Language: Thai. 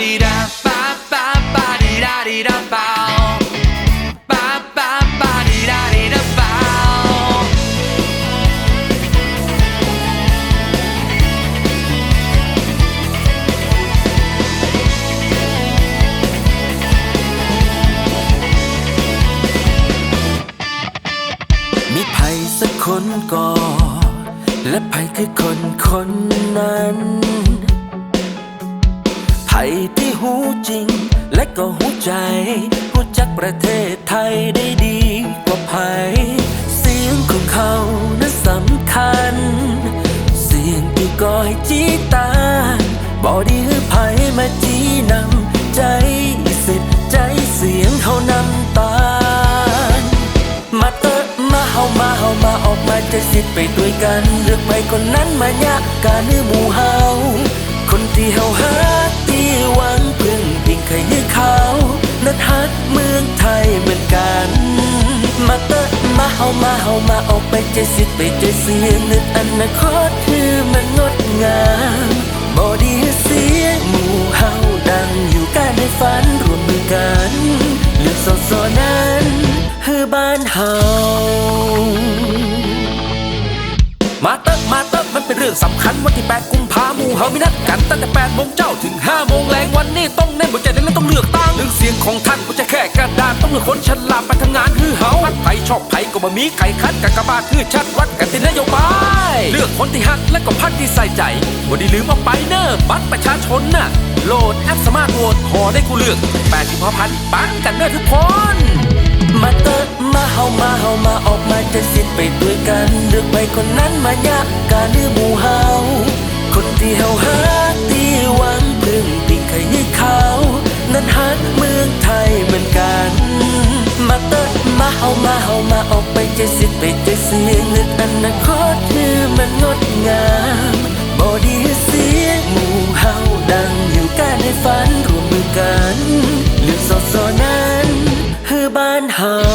ดีดาปาปาปาดีดาดีดาเปาปาปาปาดีดาดีดาเปามีไผสักคนก่อและไผคือคนคนนั้น ไผที่หูจริง และก็หูใจหูจักประเทศไทยได้ดีกว่าไผเสียงของเขานั้นสำคัญ เสียงที่ก่อยจีตาบอดีให้ไผมาจีนำใจสิทธิ์ใจเสียงเขานำตามาเตอะมาเฮามาเฮามาออกมาจะสิทธิ์ไปด้วยกันเลือกไปคนนั้นมายะการนือหมู่เฮาคนที่เฮาฮักที่ หวังพึ่งพิงเคยยื้อเขานั้นฮักเมืองไทยเหมือนกัน มาเตะมาเฮามาเฮามาออกไปจะสิไปด้วยเสียงนึกอนาคตคือมันงดงามบอดีเสียงหมู่เฮาดังอยู่กันในฝันรวมมือกันเลือกสอสอนั้นคือบ้านเฮา รื่องสำคัญวันที่8กุมภาหมู่เฮามีนัดกันตั้งแต่8โมงเจ้าถึง5โมงแรงวันนี้ต้องเน้นหัวใจและต้องเลือกตั้งหนึ่งเสียงของท่านก็จะแค่กระดานต้องเลือกคนฉลาดไปทำงานคือเฮาพักไผชอบไผก็บ่มีไข่คัดกากบาทคือชัดวัดกันที่นโยบายเลือกคนที่ฮักและก็พักที่ใส่ใจบ่ได้ลืมเอาไปเนอะบัตรประชาชนน่ะโหลดแอปสมาร์ทโหวตขอได้กูเลือก80พพันปังกันเนอะทุกคน มาเติะมาเฮามาเฮามาออกมาจะสิ้นไปด้วยกันเลือกไปคนนั้นมายะกาหรือบูเฮาคนที่เฮาหาที่หวังพึ่งปีกไข่ยี่เขานั้นฮักเมืองไทยเหมือนกัน มาเติะมาเฮามาเฮามาออกไปจะสิ้นไปจะเสียงนึกอนาคตคือมันงดงามบอดี้ hơn